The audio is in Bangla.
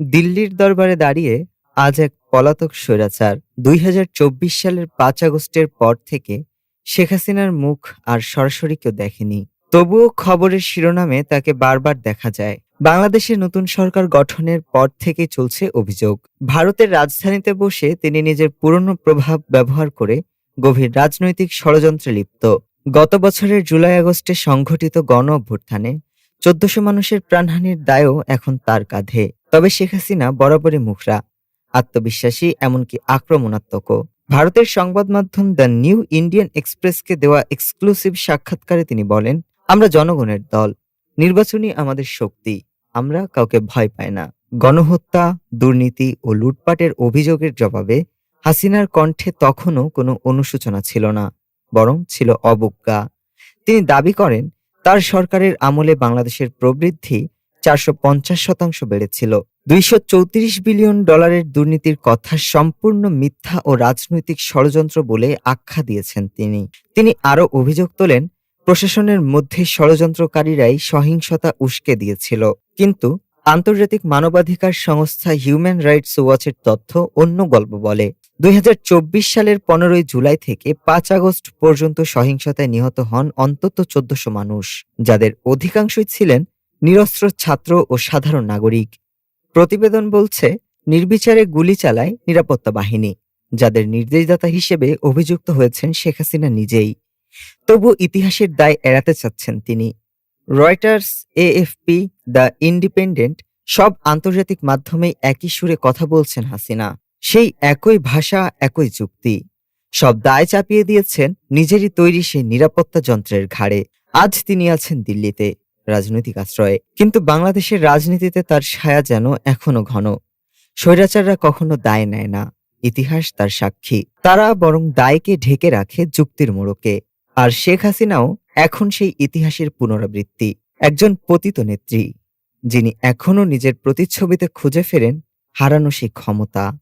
দিল্লির দরবারে দাঁড়িয়ে আজ এক পলাতক স্বৈরাচার দুই হাজার চব্বিশ সালের পাঁচ আগস্টের পর থেকে শেখ হাসিনার মুখ আর সরাসরি কেউ দেখেনি। তবুও খবরের শিরোনামে তাকে বারবার দেখা যায়। বাংলাদেশে নতুন সরকার গঠনের পর থেকে চলছে অভিযোগ। ভারতের রাজধানীতে বসে তিনি নিজের পুরনো প্রভাব ব্যবহার করে গভীর রাজনৈতিক ষড়যন্ত্রে লিপ্ত। গত বছরের জুলাই আগস্টে সংঘটিত গণ অভ্যুত্থানে চোদ্দশো মানুষের প্রাণহানির দায়ও এখন তার কাঁধে। তবে শেখ হাসিনা বরাবরই মুখরা, আত্মবিশ্বাসী, এমনকি আক্রমণাত্মকও ভারতের সংবাদ মাধ্যম দ্য নিউ ইন্ডিয়ান এক্সপ্রেসকে দেওয়া এক্সক্লুসিভ সাক্ষাৎকারে তিনি বলেন, আমরা জনগণের দল, নির্বাচনই আমাদের শক্তি। আমরা কাউকে ভয় পাই না। গণহত্যা, দুর্নীতি ও লুটপাটের অভিযোগের জবাবে হাসিনার কণ্ঠে তখনও কোনো অনুশোচনা ছিল না, বরং ছিল অবজ্ঞা। তিনি দাবি করেন, তার সরকারের আমলে বাংলাদেশের প্রবৃদ্ধি চারশো পঞ্চাশ শতাংশ বেড়েছিল। দুইশো চৌত্রিশ বিলিয়ন ডলারের দুর্নীতির কথা সম্পূর্ণ মিথ্যা ও রাজনৈতিক ষড়যন্ত্র বলে আখ্যা দিয়েছেন তিনি। তিনি আরও অভিযোগ তোলেন, প্রশাসনের মধ্যে ষড়যন্ত্রকারীরাই সহিংসতা উস্কে দিয়েছিল। কিন্তু আন্তর্জাতিক মানবাধিকার সংস্থা হিউম্যান রাইটস ওয়াচের তথ্য অন্য গল্প বলে, দুই হাজার চব্বিশ সালের পনেরোই জুলাই থেকে পাঁচ আগস্ট পর্যন্ত সহিংসতায় নিহত হন অন্তত চোদ্দশো মানুষ, যাদের অধিকাংশই ছিলেন নিরস্ত্র ছাত্র ও সাধারণ নাগরিক। প্রতিবেদন বলছে, নির্বিচারে গুলি চালায় নিরাপত্তা বাহিনী, যাদের নির্দেশদাতা হিসেবে অভিযুক্ত হয়েছেন শেখ হাসিনা নিজেই। তবু ইতিহাসের দায় এড়াতে চাচ্ছেন তিনি। রয়টার্স, এএফপি, দ্য ইন্ডিপেন্ডেন্ট সব আন্তর্জাতিক মাধ্যমেই একই সুরে কথা বলছেন হাসিনা। সেই একই ভাষা, একই যুক্তি। সব দায় চাপিয়ে দিয়েছেন নিজেরই তৈরি সেই নিরাপত্তা যন্ত্রের ঘাড়ে। আজ তিনি আছেন দিল্লিতে। রাজনৈতিক আশ্রয়ে। কিন্তু বাংলাদেশের রাজনীতিতে তার ছায়া যেন এখনও ঘন। স্বৈরাচাররা কখনো দায় নেয় না। ইতিহাস তার সাক্ষী। তারা বরং দায়কে ঢেকে রাখে যুক্তির মোড়কে। আর শেখ হাসিনাও এখন সেই ইতিহাসের পুনরাবৃত্তি। একজন পতিত নেত্রী, যিনি এখনও নিজের প্রতিচ্ছবিতে খুঁজে ফেরেন হারানো সেই ক্ষমতা।